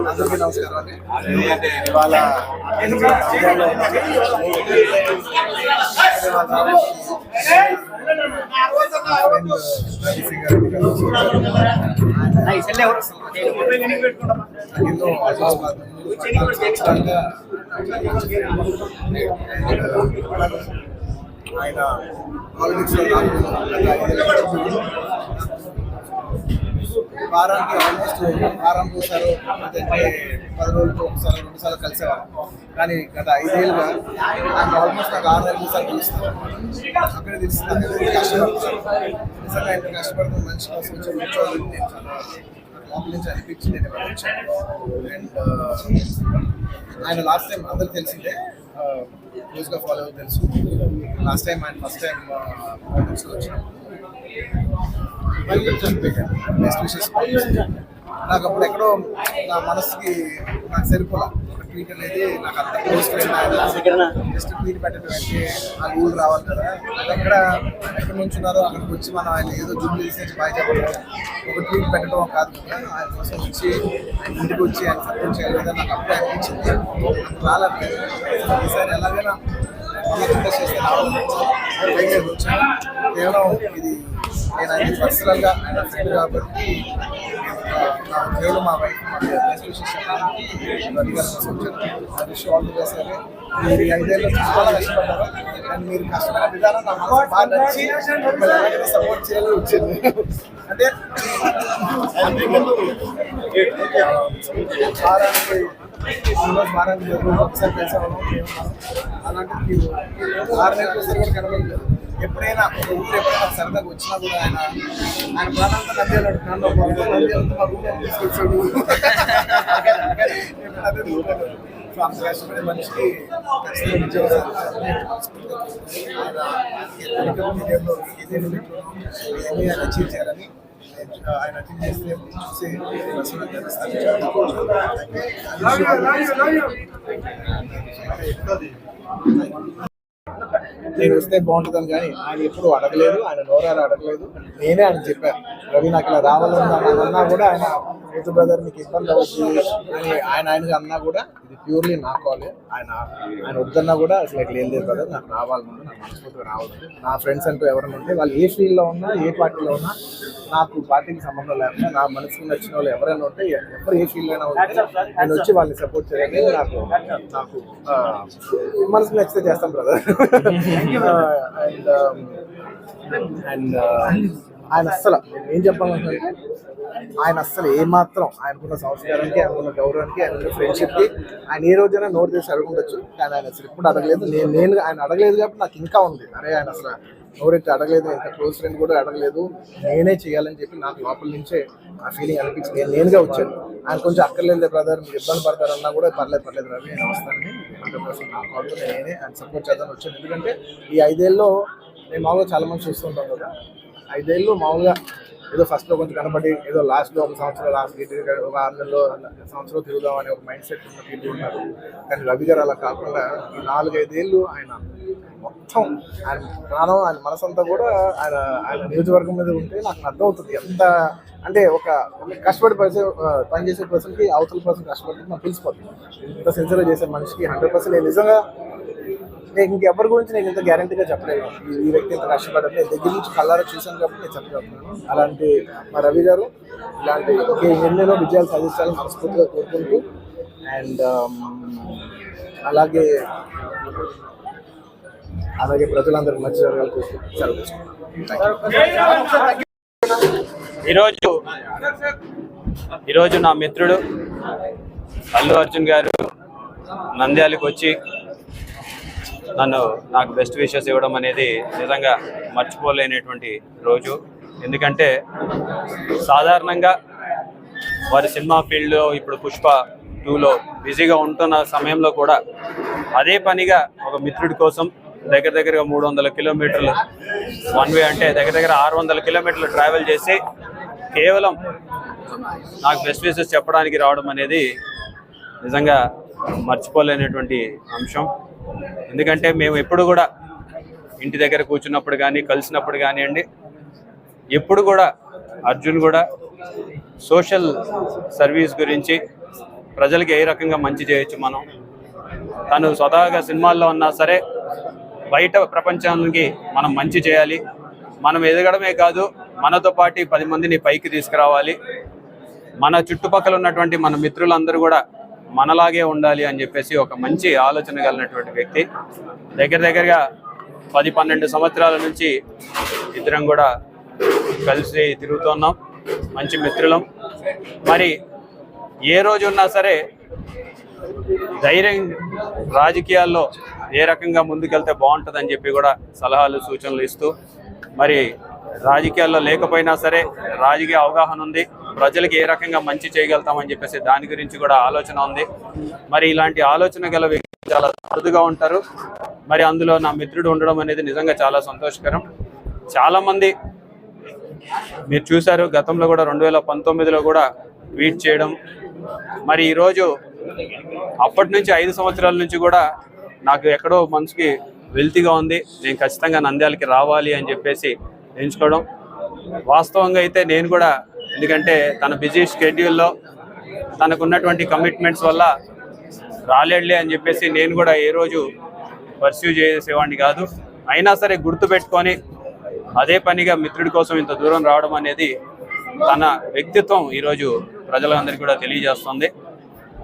అందరికీ నమస్కారం ఇవాళ ఎన్నో ఆయన పాలిటిక్స్ వారానికి ఆల్మోస్ట్ వారం చూసారు లేదంటే పది రోజులకు ఒకసారి రెండుసార్లు కలిసేవారు. కానీ గత ఐదేళ్ళుగా నాకు ఆల్మోస్ట్ నాకు ఆరు నెలలు సార్లు కలుస్తాను అక్కడ తెలుస్తుంది. కష్టపడుతున్నాను నిజంగా ఎంత కష్టపడుతున్న మనిషి కోసం కూర్చోవాలని నేను చాలా లోపల నుంచి అనిపించింది. నేను అండ్ uh, ఆయన లాస్ట్ టైం అందరికి తెలిసిందే. క్లోజ్గా ఫాలో అవ్వ తెలుసు. Last time and first time పాలిటిక్స్లో వచ్చినప్పుడు. బెస్ట్ విషెస్ నాకు అప్పుడు ఎక్కడో నా మనసుకి నాకు సరిపోలే. ట్వీట్ అనేది నాకు అంత క్లోజ్ ఫ్రెండ్ జస్ట్ ట్వీట్ పెట్టడం అంటే ఆ ఊళ్ళు రావాలి కదా. ఎక్కడ ఎక్కడ నుంచున్నారో అక్కడికి వచ్చి మనం ఆయన ఏదో జూబ్లీ తీసేసి బాగా చెప్పడం ఒక ట్వీట్ పెట్టడం కాదు ఆయన కోసం వచ్చి ఆయన ఇంటికి వచ్చి ఆయన సపోర్ట్ చేయాలి కదా నాకు అప్పుడే అనిపించింది. రాలేదు ఈసారి ఎలాగైనా చేస్తే వచ్చాను కేవలం ఇది నేను ఆయన పర్సనల్గా ఆయన ఫ్రెండ్ కాబట్టి దేవుడు మా వైఫ్ మీరు ఐదేళ్ళు చాలా కష్టపడ్డారు. అండ్ మీరు కష్టపడిన విధానం బాగా నచ్చి సపోర్ట్ చేయాలని వచ్చింది. అంటే అంతకుముందు వారానికి ఈరోజు వారానికి ఒకసారి కలిసేవాళ్ళం అలాంటి ఆరు కూడా కనబడలేదు. ఎప్పుడైనా ఒక ఊరు ఎప్పుడైనా సరదాగా వచ్చినా కూడా ఆయన ఆయన ప్రాణాలతో నంద్యాల నన్ను మా ఊళ్ళో తీసుకొచ్చాడు? సో అంత కష్టపడే మనిషికి ఖచ్చితంగా ఆయన ఆయన అచీవ్ చేయాలని ఆయన చేస్తే చూసి నేను వస్తే బాగుంటుందని కానీ ఆయన ఎప్పుడు అడగలేదు ఆయన నోరారు అడగలేదు. నేనే ఆయన చెప్పాను రవి నాకు ఇలా రావాలని అన్నా కూడా ఆయన రైతు బ్రదర్ మీకు ఇబ్బంది అవుతుంది అని ఆయన ఆయనకి అన్నా కూడా ఇది ప్యూర్లీ నా కాలే ఆయన ఆయన వద్దన్నా కూడా అసలు ఇక్కడ ఏం లేదు బ్రదర్ నాకు రావాలనుంది నాకు మనస్ఫూర్తిగా రావద్దు. నా ఫ్రెండ్స్ అంటూ ఎవరైనా ఉంటే వాళ్ళు ఏ ఫీల్డ్లో ఉన్నా ఏ పార్టీలో ఉన్నా నాకు పార్టీకి సంబంధం లేకుండా నా మనసుకు నచ్చిన వాళ్ళు ఎవరైనా ఉంటే ఎవరు ఏ ఫీల్డ్ అయినా ఉంటే నేను వచ్చి వాళ్ళని సపోర్ట్ చేయాలి నాకు నాకు మనసుకు నచ్చితే చేస్తాం బ్రదర్ అండ్ అండ్ ఆయన అస్సలు ఏం చెప్పాలంటే ఆయన అస్సలు ఏమాత్రం ఆయనకున్న సంస్కారానికి ఆయనకున్న గౌరవానికి ఆయనకున్న ఫ్రెండ్షిప్కి ఆయన ఏ రోజైనా నోట్ చేసి అడుగుండొచ్చు కానీ ఆయన అసలు ఎప్పుడు అడగలేదు. నేను నేను ఆయన అడగలేదు కాబట్టి నాకు ఇంకా ఉంది. అరే ఆయన అసలు ఎవరైతే అడగలేదు. ఇంత క్లోజ్ ఫ్రెండ్ కూడా అడగలేదు. నేనే చేయాలని చెప్పి నాకు లోపల నుంచే ఆ ఫీలింగ్ అనిపించింది. నేను నేనుగా వచ్చాను. ఆయన కొంచెం అక్కర్లేదు బ్రదర్ మీరు ఇబ్బంది పడతారన్నా కూడా పర్లేదు పర్లేదు రవి నేను వస్తానని హండ్రెడ్ పర్సెంట్ నా నేనే ఆయన సపోర్ట్ చేద్దామని వచ్చాను. ఎందుకంటే ఈ ఐదేళ్ళలో నేను మామూలుగా చాలా మంది చూస్తుంటాం కదా. ఐదేళ్ళు మామూలుగా ఏదో ఫస్ట్లో కొంచెం కనబడి ఏదో లాస్ట్లో ఒక సంవత్సరం లాస్ట్ ఒక ఆరు నెలలో సంవత్సరం తిరుగుదాం అనే ఒక మైండ్ సెట్ ఉన్న పీపుల్ ఉన్నారు. కానీ రవి గారు అలా కాకుండా ఈ నాలుగైదేళ్ళు ఆయన మొత్తం ఆయన ప్రాణం ఆయన మనసంతా కూడా ఆయన ఆయన నియోజకవర్గం మీద ఉంటే నాకు అర్థమవుతుంది ఎంత అంటే ఒక కష్టపడి పర్సన్ పనిచేసే పర్సన్కి అవతల పర్సన్ కష్టపడి నాకు తెలిసిపోతుంది. ఇంత సిన్సియర్గా చేసే మనిషికి హండ్రెడ్ పర్సెంట్ నిజంగా నేను ఇంకెవరి గురించి నేను ఇంత గ్యారంటీగా చెప్పలేదు. ఈ- వ్యక్తి ఇంత కష్టపడ్డారు నేను దగ్గర నుంచి కళ్ళారా చూశాను కాబట్టి నేను చెప్పగలుగుతున్నాను. అలాంటి మా రవి గారు ఇలాంటి ఎన్నెన్నో విజయాలు సాధించాలని మనస్ఫూర్తిగా కోరుకుంటూ అండ్ um, అలాగే అలాగే ప్రజలందరికీ మంచి జరగాలి కోరుకుంటూ ఈరోజు ఈరోజు నా మిత్రుడు అల్లు అర్జున్ గారు నంద్యాలకు వచ్చి నన్ను నాకు బెస్ట్ విషెస్ ఇవ్వడం అనేది నిజంగా మర్చిపోలేనటువంటి రోజు. ఎందుకంటే సాధారణంగా వారి సినిమా ఫీల్డ్లో ఇప్పుడు పుష్ప టూలో బిజీగా ఉంటున్న సమయంలో కూడా అదే పనిగా ఒక మిత్రుడి కోసం దగ్గర దగ్గరగా మూడు వందల కిలోమీటర్లు వన్ వే అంటే దగ్గర దగ్గర ఆరు వందల కిలోమీటర్లు ట్రావెల్ చేసి కేవలం నాకు బెస్ట్ విషెస్ చెప్పడానికి రావడం అనేది నిజంగా మర్చిపోలేనటువంటి అంశం. ఎందుకంటే మేము ఎప్పుడు కూడా ఇంటి దగ్గర కూర్చున్నప్పుడు కానీ కలిసినప్పుడు కానివ్వండి ఎప్పుడు కూడా అర్జున్ కూడా సోషల్ సర్వీస్ గురించి ప్రజలకి ఏ రకంగా మంచి చేయొచ్చు మనం. తను స్వతహాగా సినిమాల్లో ఉన్నా సరే బయట ప్రపంచానికి మనం మంచి చేయాలి. మనం ఎదగడమే కాదు మనతో పాటు పది మందిని పైకి తీసుకురావాలి. మన చుట్టుపక్కల ఉన్నటువంటి మన మిత్రులందరూ కూడా మనలాగే ఉండాలి అని చెప్పేసి ఒక మంచి ఆలోచన కలిగినటువంటి వ్యక్తి. దగ్గర దగ్గరగా పది పన్నెండు సంవత్సరాల నుంచి ఇద్దరం కూడా కలిసి తిరుగుతున్నాం మంచి మిత్రులం. మరి ఏ రోజు ఉన్నా సరే ధైర్యం రాజకీయాల్లో ఏ రకంగా ముందుకెళ్తే బాగుంటుందని చెప్పి కూడా సలహాలు సూచనలు ఇస్తూ మరి రాజకీయాల్లో లేకపోయినా సరే రాజకీయ అవగాహన ఉంది. ప్రజలకు ఏ రకంగా మంచి చేయగలుగుతామని చెప్పేసి దాని గురించి కూడా ఆలోచన ఉంది. మరి ఇలాంటి ఆలోచన గల వ్యక్తులు చాలా అరుదుగా ఉంటారు. మరి అందులో నా మిత్రుడు ఉండడం అనేది నిజంగా చాలా సంతోషకరం. చాలామంది మీరు చూశారు గతంలో కూడా రెండు వేల పంతొమ్మిదిలో కూడా ట్వీట్ చేయడం. మరి ఈరోజు అప్పటి నుంచి ఐదు సంవత్సరాల నుంచి కూడా నాకు ఎక్కడో మనసుకి వెల్తీగా ఉంది. నేను ఖచ్చితంగా నంద్యాలకి రావాలి అని చెప్పేసి ఎంచుకోవడం. వాస్తవంగా అయితే నేను కూడా ఎందుకంటే తన బిజీ షెడ్యూల్లో తనకున్నటువంటి కమిట్మెంట్స్ వల్ల రాలేడులే అని చెప్పేసి నేను కూడా ఏ రోజు పర్సీవ్ చేసేవాడిని కాదు. అయినా సరే గుర్తు పెట్టుకొని అదే పనిగా మిత్రుడి కోసం ఇంత దూరం రావడం అనేది తన వ్యక్తిత్వం ఈరోజు ప్రజలందరికీ కూడా తెలియజేస్తుంది.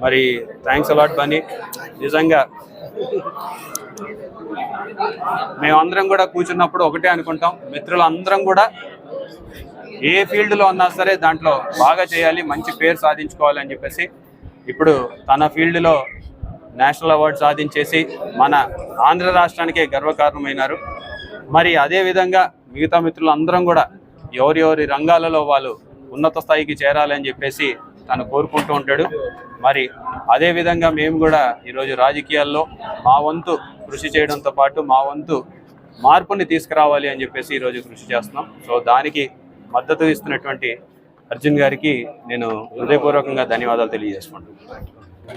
మరి థ్యాంక్స్ అలాట్ బని నిజంగా మేమందరం కూడా కూర్చున్నప్పుడు ఒకటే అనుకుంటాం. మిత్రులందరం కూడా ఏ ఫీల్డ్లో ఉన్నా సరే దాంట్లో బాగా చేయాలి మంచి పేరు సాధించుకోవాలి అని చెప్పేసి ఇప్పుడు తన ఫీల్డ్లో నేషనల్ అవార్డు సాధించేసి మన ఆంధ్ర రాష్ట్రానికే గర్వకారణమైనారు. మరి అదే విధంగా మిగతా మిత్రులందరం కూడా ఎవరి ఎవరి రంగాలలో వాళ్ళు ఉన్నత స్థాయికి చేరాలని చెప్పేసి తను కోరుకుంటూ ఉంటాడు. మరి అదే విధంగా మేము కూడా ఈరోజు రాజకీయాల్లో మా వంతు కృషి చేయడంతో పాటు మా వంతు మార్పుని తీసుకురావాలి అని చెప్పేసి ఈరోజు కృషి చేస్తున్నాం. సో దానికి మద్దతు ఇస్తున్నటువంటి అర్జున్ గారికి నేను హృదయపూర్వకంగా ధన్యవాదాలు తెలియజేసుకుంటున్నాను.